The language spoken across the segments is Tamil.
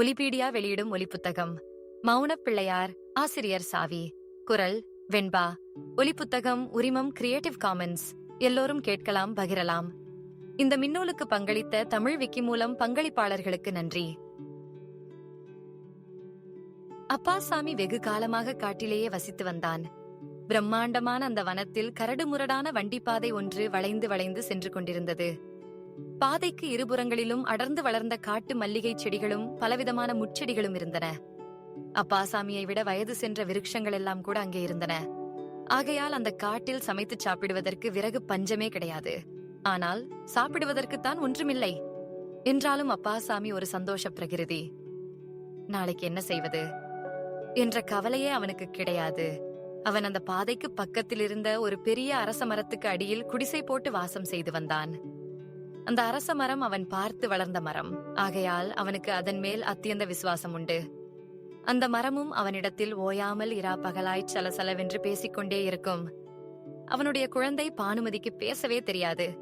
ஒலிபீடியா வெளியிடும் ஒலிப்புத்தகம். மௌனப் பிள்ளையார் ஆசிரியர் சாவி. குரல் வெண்பா. ஒலிப்புத்தகம் உரிமம் கிரியேட்டிவ் காமன்ஸ் எல்லோரும் கேட்கலாம் பகிரலாம். இந்த மின்னூலுக்கு பங்களித்த தமிழ் விக்கி மூலம் பங்களிப்பாளர்களுக்கு நன்றி. அப்பாசாமி வெகு காலமாக காட்டிலேயே வசித்து வந்தான். பிரம்மாண்டமான அந்த வனத்தில் கரடுமுரடான வண்டிப்பாதை ஒன்று வளைந்து வளைந்து சென்று கொண்டிருந்தது. பாதைக்கு இருபுறங்களிலும் அடர்ந்து வளர்ந்த காட்டு மல்லிகை செடிகளும் பலவிதமான முட்செடிகளும் இருந்தன. அப்பாசாமியை விட வயது சென்ற விருட்சங்கள் எல்லாம் கூட அங்கே இருந்தன. ஆகையால் அந்த காட்டில் சமைத்து சாப்பிடுவதற்கு விறகு பஞ்சமே கிடையாது. ஆனால் சாப்பிடுவதற்குத்தான் ஒன்றுமில்லை. என்றாலும் அப்பாசாமி ஒரு சந்தோஷ பிரகிருதி. நாளைக்கு என்ன செய்வது? என்ற கவலையே அவனுக்கு கிடையாது. அவன் அந்த பாதைக்கு பக்கத்தில் இருந்த ஒரு பெரிய அரச மரத்துக்கு அடியில் குடிசை போட்டு வாசம் செய்து வந்தான். அந்த அரச மரம் அவன் பார்த்து வளர்ந்த மரம். ஆகையால் அவனுக்கு அதன் மேல் அத்தியந்த விசுவாசம் உண்டு. அந்த மரமும் அவனிடத்தில் ஓயாமல் இரா பகலாய் சலசலவென்று பேசிக்கொண்டே இருக்கும். அவனுடைய குழந்தை பானுமதிக்கு பேசவே தெரியாது.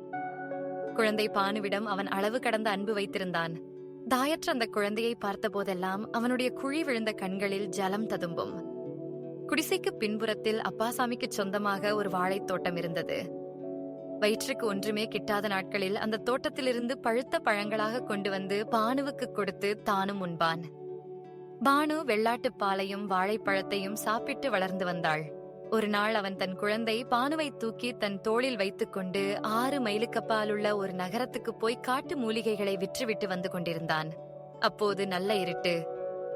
குழந்தை பானுவிடம் அவன் அளவு கடந்த அன்பு வைத்திருந்தான். தாயற்ற அந்த குழந்தையை பார்த்தபோதெல்லாம் அவனுடைய குழி விழுந்த கண்களில் ஜலம் ததும்பும். குடிசைக்கு பின்புறத்தில் அப்பாசாமிக்கு சொந்தமாக ஒரு வாழைத் தோட்டம் இருந்தது. வயிற்றுக்கு ஒன்றுமே கிட்டாத நாட்களில் அந்த தோட்டத்திலிருந்து பழுத்த பழங்களாக கொண்டு வந்து பானுவுக்கு கொடுத்து தானும் உண்பான் பானு. வெள்ளாட்டுப் பாலையும் வாழைப்பழத்தையும் சாப்பிட்டு வளர்ந்து வந்தாள். ஒரு நாள் அவன் தன் குழந்தை பானுவை தூக்கி தன் தோளில் வைத்துக்கொண்டு ஆறு மைலுக்கப்பாலுள்ள ஒரு நகரத்துக்கு போய் காட்டு மூலிகைகளை விற்றுவிட்டு வந்து கொண்டிருந்தான். அப்போது நல்ல இருட்டு.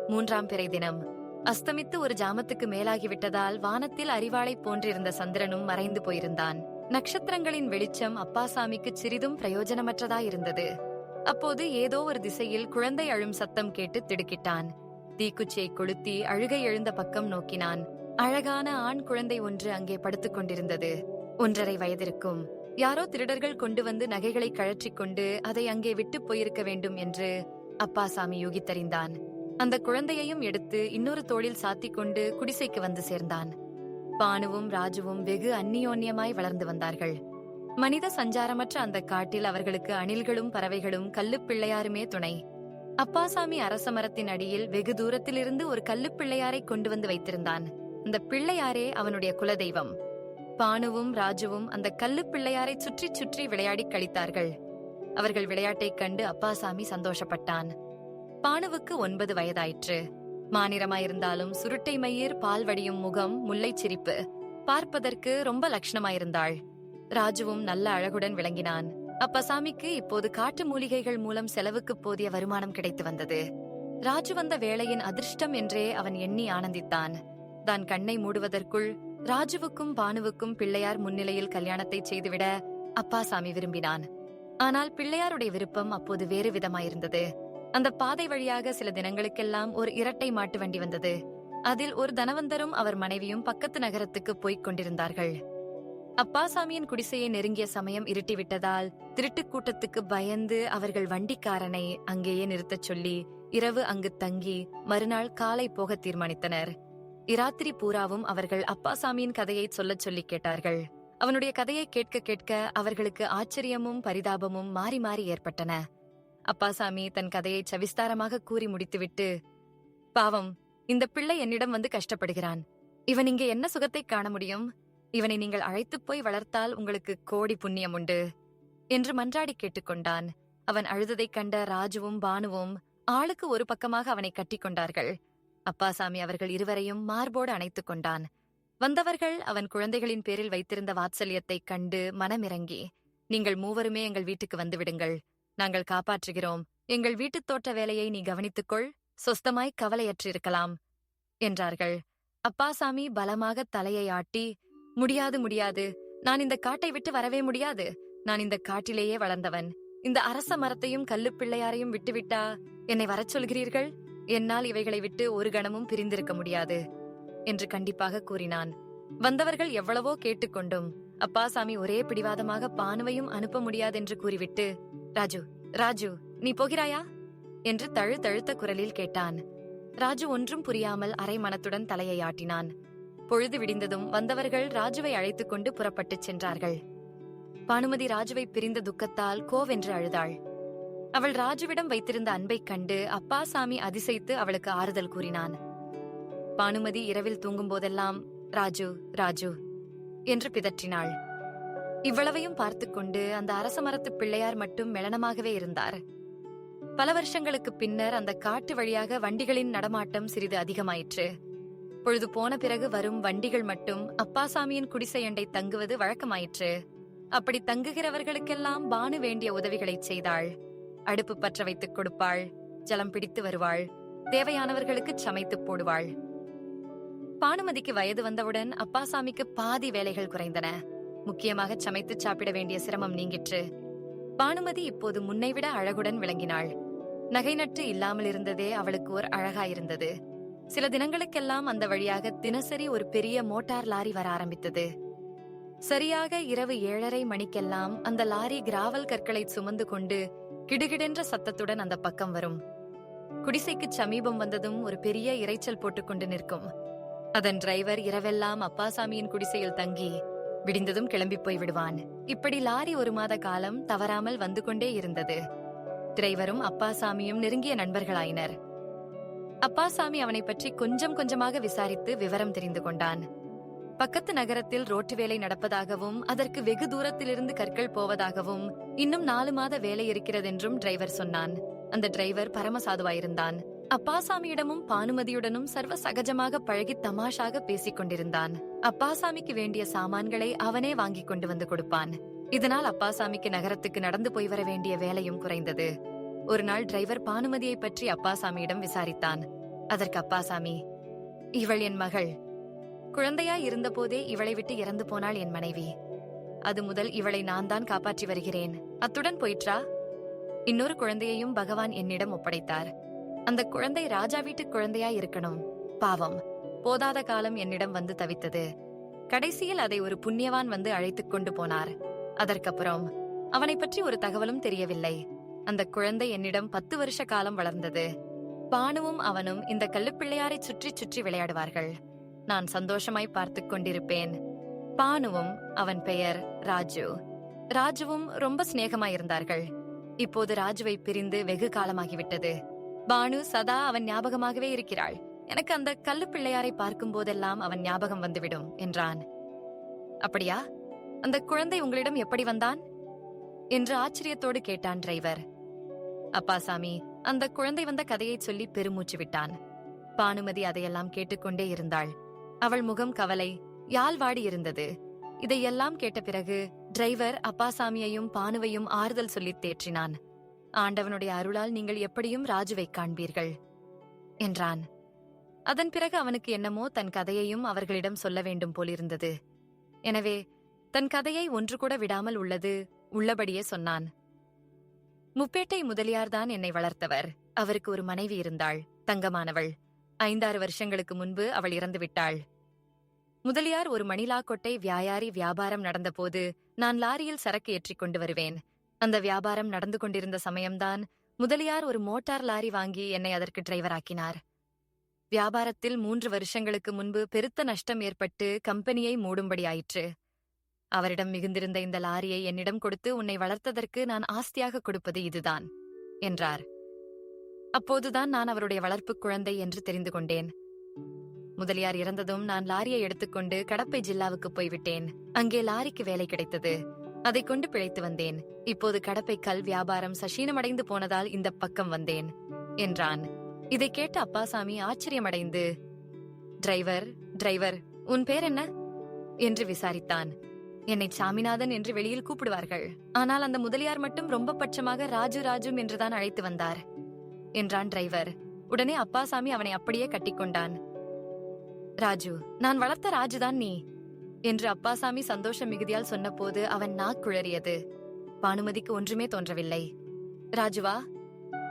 மூன்றாம் பிறை தினம். அஸ்தமித்து ஒரு ஜாமத்துக்கு மேலாகிவிட்டதால் வானத்தில் அறிவாளை போன்றிருந்த சந்திரனும் மறைந்து போயிருந்தான். நட்சத்திரங்களின் வெளிச்சம் அப்பாசாமிக்கு சிறிதும் பிரயோஜனமற்றதாயிருந்தது. அப்போது ஏதோ ஒரு திசையில் குழந்தை அழும் சத்தம் கேட்டு திடுக்கிட்டான். தீக்குச்சியை கொளுத்தி அழுகை எழுந்த பக்கம் நோக்கினான். அழகான ஆண் குழந்தை ஒன்று அங்கே படுத்துக் கொண்டிருந்தது. ஒன்றரை வயதிருக்கும். யாரோ திருடர்கள் கொண்டு வந்து நகைகளை கழற்றிக் கொண்டு அதை அங்கே விட்டு போயிருக்க வேண்டும் என்று அப்பாசாமி யூகித்தறிந்தான். அந்த குழந்தையையும் எடுத்து இன்னொரு தோளில் சாத்திக் கொண்டு குடிசைக்கு வந்து சேர்ந்தான். பானுவும் ராஜுவும் வெகு அந்நியோன்யமாய் வளர்ந்து வந்தார்கள். மனித சஞ்சாரமற்ற அந்த காட்டில் அவர்களுக்கு அணில்களும் பறவைகளும் கல்லுப்பிள்ளையாருமே துணை. அப்பாசாமி அரச மரத்தின் அடியில் வெகு தூரத்திலிருந்து ஒரு கல்லுப்பிள்ளையாரை கொண்டு வந்து வைத்திருந்தான். அந்த பிள்ளையாரே அவனுடைய குலதெய்வம். பானுவும் ராஜுவும் அந்த கல்லுப்பிள்ளையாரை சுற்றி சுற்றி விளையாடி கழித்தார்கள். அவர்கள் விளையாட்டைக் கண்டு அப்பாசாமி சந்தோஷப்பட்டான். பானுவுக்கு ஒன்பது வயதாயிற்று. மாநிறமாயிருந்தாலும் சுருட்டை மயிர் பால் வடியும் முகம் முல்லைச் சிரிப்பு பார்ப்பதற்கு ரொம்ப லட்சணமாயிருந்தாள் ராஜுவும் நல்ல அழகுடன் விளங்கினான். அப்பசாமிக்கு இப்போது காட்டு மூலிகைகள் மூலம் செலவுக்கு போதிய வருமானம் கிடைத்து வந்தது. ராஜு வந்த வேளையின் அதிர்ஷ்டம் என்றே அவன் எண்ணி ஆனந்தித்தான். தான் கண்ணை மூடுவதற்குள் ராஜுவுக்கும் பானுவுக்கும் பிள்ளையார் முன்னிலையில் கல்யாணத்தை செய்துவிட அப்பாசாமி விரும்பினான். ஆனால் பிள்ளையாருடைய விருப்பம் அப்போது வேறு விதமாயிருந்தது. அந்த பாதை வழியாக சில தினங்களுக்கெல்லாம் ஒரு இரட்டை மாட்டு வண்டி வந்தது. அதில் ஒரு தனவந்தரும் அவர் மனைவியும் பக்கத்து நகரத்துக்கு போய்க் கொண்டிருந்தார்கள். அப்பாசாமியின் குடிசையை நெருங்கிய சமயம் இருட்டிவிட்டதால் திருட்டுக் கூட்டத்துக்கு பயந்து அவர்கள் வண்டிக்காரனை அங்கேயே நிறுத்தச் சொல்லி இரவு அங்கு தங்கி மறுநாள் காலை போக தீர்மானித்தனர். இராத்திரி பூராவும் அவர்கள் அப்பாசாமியின் கதையை சொல்லச் சொல்லி கேட்டார்கள். அவனுடைய கதையை கேட்க கேட்க அவர்களுக்கு ஆச்சரியமும் பரிதாபமும் மாறி மாறி ஏற்பட்டன. அப்பாசாமி தன் கதையை சவிஸ்தாரமாக கூறி முடித்துவிட்டு பாவம் இந்த பிள்ளை என்னிடம் வந்து கஷ்டப்படுகிறான். இவன் இங்கே என்ன சுகத்தை காண முடியும்? இவனை நீங்கள் அழைத்துப் போய் வளர்த்தால் உங்களுக்கு கோடி புண்ணியம் உண்டு என்று மன்றாடி கேட்டுக்கொண்டான். அவன் அழுததைக் கண்ட ராஜுவும் பானுவும் ஆளுக்கு ஒரு பக்கமாக அவனை கட்டிக்கொண்டார்கள் அப்பாசாமி அவர்கள் இருவரையும் மார்போடு அணைத்துக் கொண்டான். வந்தவர்கள் அவன் குழந்தைகளின் பேரில் வைத்திருந்த வாத்சல்யத்தைக் கண்டு மனமிறங்கி நீங்கள் மூவருமே எங்கள் வீட்டுக்கு வந்துவிடுங்கள் நாங்கள் காப்பாற்றுகிறோம். எங்கள் வீட்டுத் தோட்ட வேலையை நீ கவனித்துக்கொள். சொஸ்தமாய் கவலையற்றிருக்கலாம். என்றார்கள். அப்பாசாமி பலமாக தலையை ஆட்டி முடியாது முடியாது. நான் இந்த காட்டை விட்டு வரவே முடியாது. நான் இந்த காட்டிலேயே வளர்ந்தவன். இந்த அரச மரத்தையும் கல்லுப் பிள்ளையாரையும் விட்டுவிட்டா? என்னை வரச் சொல்கிறீர்கள்? என்னால் இவைகளை விட்டு ஒரு கணமும் பிரிந்திருக்க முடியாது. என்று கண்டிப்பாக கூறினான். வந்தவர்கள் எவ்வளவோ கேட்டுக்கொண்டும் அப்பாசாமி ஒரே பிடிவாதமாக பானுவையும் அனுப்ப முடியாதென்று கூறிவிட்டு ராஜு ராஜு நீ போகிறாயா? என்று தழு தழுத்த குரலில் கேட்டான். ராஜு ஒன்றும் புரியாமல் அரை மனத்துடன் தலையை ஆட்டினான். பொழுது விடிந்ததும் வந்தவர்கள் ராஜுவை அழைத்துக் கொண்டு புறப்பட்டுச் சென்றார்கள். பானுமதி ராஜுவை பிரிந்த துக்கத்தால் கோவென்று அழுதாள். அவள் ராஜுவிடம் வைத்திருந்த அன்பைக் கண்டு அப்பாசாமி அதிசயித்து அவளுக்கு ஆறுதல் கூறினான். பானுமதி இரவில் தூங்கும் போதெல்லாம் ராஜு ராஜு என்று பிதற்றினாள். இவ்வளவையும் பார்த்துக்கொண்டு அந்த அரச மரத்து பிள்ளையார் மட்டும் மெளனமாகவே இருந்தார். பல வருஷங்களுக்கு பின்னர் அந்த காட்டு வழியாக வண்டிகளின் நடமாட்டம் சிறிது அதிகமாயிற்று. பொழுது போன பிறகு வரும் வண்டிகள் மட்டும் அப்பாசாமியின் குடிசையண்டை தங்குவது வழக்கமாயிற்று. அப்படி தங்குகிறவர்களுக்கெல்லாம் பானு வேண்டிய உதவிகளைச் செய்தாள். அடுப்பு பற்ற வைத்துக் கொடுப்பாள். ஜலம் பிடித்து வருவாள். தேவையானவர்களுக்கு சமைத்துப் போடுவாள். பானுமதிக்கு வயது வந்தவுடன் அப்பாசாமிக்கு பாதி வேலைகள் குறைந்தன. முக்கியமாக சமைத்து சாப்பிட வேண்டிய சிரமம் நீங்கிற்று. பானுமதி இப்போது முன்னைவிட அழகுடன் விளங்கினாள். நகை நட்டு இல்லாமல் இருந்ததே அவளுக்கு ஒரு அழகாயிருந்தது. சில தினங்களுக்கெல்லாம் அந்த வழியாக தினசரி ஒரு பெரிய மோட்டார் லாரி வர ஆரம்பித்தது. சரியாக இரவு ஏழரை மணிக்கெல்லாம் அந்த லாரி கிராவல் கற்களை சுமந்து கொண்டு கிடுகிடென்ற சத்தத்துடன் அந்த பக்கம் வரும். குடிசைக்கு சமீபம் வந்ததும் ஒரு பெரிய இரைச்சல் போட்டுக்கொண்டு நிற்கும். அதன் டிரைவர் இரவெல்லாம் அப்பாசாமியின் குடிசையில் தங்கி விடிந்ததும் கிளம்பி போய் விடுவான். இப்படி லாரி ஒரு மாத காலம் தவறாமல் வந்து கொண்டே இருந்தது. டிரைவரும் அப்பாசாமியும் நெருங்கிய நண்பர்களாயினர். அப்பாசாமி அவனை பற்றி கொஞ்சம் கொஞ்சமாக விசாரித்து விவரம் தெரிந்து கொண்டான். பக்கத்து நகரத்தில் ரோட்டு வேலை நடப்பதாகவும் அதற்கு வெகு தூரத்திலிருந்து கற்கள் போவதாகவும் இன்னும் நாலு மாத வேலை இருக்கிறதென்றும் டிரைவர் சொன்னான். அந்த டிரைவர் பரமசாதுவாயிருந்தான். அப்பாசாமியிடமும் பானுமதியுடனும் சர்வ சகஜமாக பழகி தமாஷாக பேசிக் கொண்டிருந்தான் அப்பாசாமிக்கு வேண்டிய சாமான்களை அவனே வாங்கிக் கொண்டு வந்து கொடுப்பான். இதனால் அப்பாசாமிக்கு நகரத்துக்கு நடந்து போய் வர வேண்டிய வேலையும் குறைந்தது. ஒரு நாள் டிரைவர் பானுமதியை பற்றி அப்பாசாமியிடம் விசாரித்தான். அதற்கு அப்பாசாமி இவள் என் மகள். குழந்தையா இருந்தபோதே இவளை விட்டு இறந்து போனாள் என் மனைவி. அது முதல் இவளை நான் தான் காப்பாற்றி வருகிறேன். அத்துடன் போயிற்றா? இன்னொரு குழந்தையையும் பகவான் என்னிடம் ஒப்படைத்தார். அந்த குழந்தை ராஜா வீட்டு குழந்தையா இருக்கணும். பாவம். போதாத காலம் என்னிடம் வந்து தவித்தது. கடைசியில் அதை ஒரு புண்ணியவான் வந்து அழைத்துக் கொண்டு போனார். அதற்கப்புறம் அவனை பற்றி ஒரு தகவலும் தெரியவில்லை. அந்த குழந்தை என்னிடம் பத்து வருஷ காலம் வளர்ந்தது. பானுவும் அவனும் இந்த கள்ளுப்பிள்ளையாரை சுற்றி சுற்றி விளையாடுவார்கள். நான் சந்தோஷமாய் பார்த்துக் கொண்டிருப்பேன். பானுவும் அவன் பெயர் ராஜு. ராஜுவும் ரொம்ப சிநேகமாயிருந்தார்கள். இப்போது ராஜுவை பிரிந்து வெகு காலமாகிவிட்டது. பானு சதா அவன் ஞாபகமாகவே இருக்கிறாள். எனக்கு அந்த கல்லு பிள்ளையாரை பார்க்கும் போதெல்லாம் அவன் ஞாபகம் வந்துவிடும் என்றான். அப்படியா? அந்த குழந்தை உங்களிடம் எப்படி வந்தான்? என்று ஆச்சரியத்தோடு கேட்டான் டிரைவர். அப்பாசாமி அந்த குழந்தை வந்த கதையை சொல்லி பெருமூச்சு விட்டான். பானுமதி அதையெல்லாம் கேட்டுக்கொண்டே இருந்தாள். அவள் முகம் கவலை யாழ்வாடி இருந்தது? இதையெல்லாம் கேட்ட பிறகு டிரைவர் அப்பாசாமியையும் பானுவையும் ஆறுதல் சொல்லித் தேற்றினான். ஆண்டவனுடைய அருளால் நீங்கள் எப்படியும் ராஜுவை காண்பீர்கள் என்றான். அதன் பிறகு அவனுக்கு என்னமோ தன் கதையையும் அவர்களிடம் சொல்ல வேண்டும் போலிருந்தது. எனவே தன் கதையை ஒன்று கூட விடாமல் உள்ளது உள்ளபடியே சொன்னான். முப்பேட்டை முதலியார்தான் என்னை வளர்த்தவர். அவருக்கு ஒரு மனைவி இருந்தாள் தங்கமானவள். ஐந்தாறு வருஷங்களுக்கு முன்பு அவள் இறந்து விட்டாள். முதலியார் ஒரு மணிலா கொட்டை வியாயாரி வியாபாரம் நடந்தபோது நான் லாரியில் சரக்கு ஏற்றிக் கொண்டு வருவேன். அந்த வியாபாரம் நடந்து கொண்டிருந்த சமயம்தான் முதலியார் ஒரு மோட்டார் லாரி வாங்கி என்னை அதற்கு டிரைவராக்கினார் வியாபாரத்தில் மூன்று வருஷங்களுக்கு முன்பு பெருத்த நஷ்டம் ஏற்பட்டு கம்பெனியை மூடும்படி ஆயிற்று. அவரிடம் மிகுந்திருந்த இந்த லாரியை என்னிடம் கொடுத்து உன்னை வளர்த்ததற்கு நான் ஆஸ்தியாக கொடுப்பது இதுதான் என்றார். அப்போதுதான் நான் அவருடைய வளர்ப்பு குழந்தை என்று தெரிந்து கொண்டேன். முதலியார் இறந்ததும் நான் லாரியை எடுத்துக்கொண்டு கடப்பை ஜில்லாவுக்கு போய்விட்டேன். அங்கே லாரிக்கு வேலை கிடைத்தது. அதை கொண்டு பிழைத்து வந்தேன். இப்போது கடப்பை கல் வியாபாரம் சசீனமடைந்து போனதால் இந்த பக்கம் வந்தேன் என்றான். இதை கேட்ட அப்பாசாமி ஆச்சரியமடைந்து டிரைவர் டிரைவர் உன் பேர் என்ன? என்று விசாரித்தான். என்னை சாமிநாதன் என்று வெளியில் கூப்பிடுவார்கள். ஆனால் அந்த முதலியார் மட்டும் ரொம்ப பட்சமாக ராஜு ராஜும் என்றுதான் அழைத்து வந்தார் என்றான் டிரைவர். உடனே அப்பாசாமி அவனை அப்படியே கட்டிக்கொண்டான் ராஜு நான் வளர்த்த ராஜுதான் நீ. என்று அப்பாசாமி சந்தோஷ மிகுதியால் சொன்னபோது அவன் நாக்குழறியது பானுமதிக்கு ஒன்றுமே தோன்றவில்லை. ராஜுவா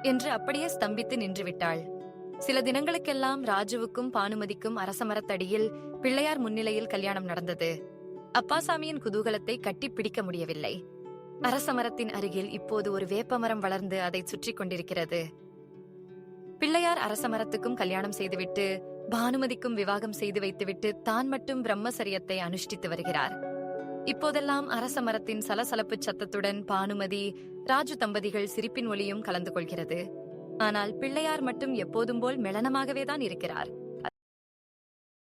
என்று அப்படியே ஸ்தம்பித்து நின்றுவிட்டாள். சில தினங்களுக்கெல்லாம் ராஜுவுக்கும் பானுமதிக்கும் அரசமரத்தடியில் பிள்ளையார் முன்னிலையில் கல்யாணம் நடந்தது. அப்பாசாமியின் குதூகலத்தை கட்டி பிடிக்க முடியவில்லை. அரசமரத்தின் அருகில் இப்போது ஒரு வேப்பமரம் வளர்ந்து அதை சுற்றி கொண்டிருக்கிறது. பிள்ளையார் அரசமரத்துக்கும் கல்யாணம் செய்துவிட்டு பானுமதிக்கும் விவாகம் செய்து வைத்துவிட்டு தான் மட்டும் பிரம்மசரியத்தை அனுஷ்டித்து வருகிறார். இப்போதெல்லாம் அரச மரத்தின் சலசலப்புச் சத்தத்துடன் பானுமதி ராஜு தம்பதிகள் சிரிப்பின் ஒளியும் கலந்து கொள்கிறது. ஆனால் பிள்ளையார் மட்டும் எப்போதும் போல் மெளனமாகவே தான் இருக்கிறார்.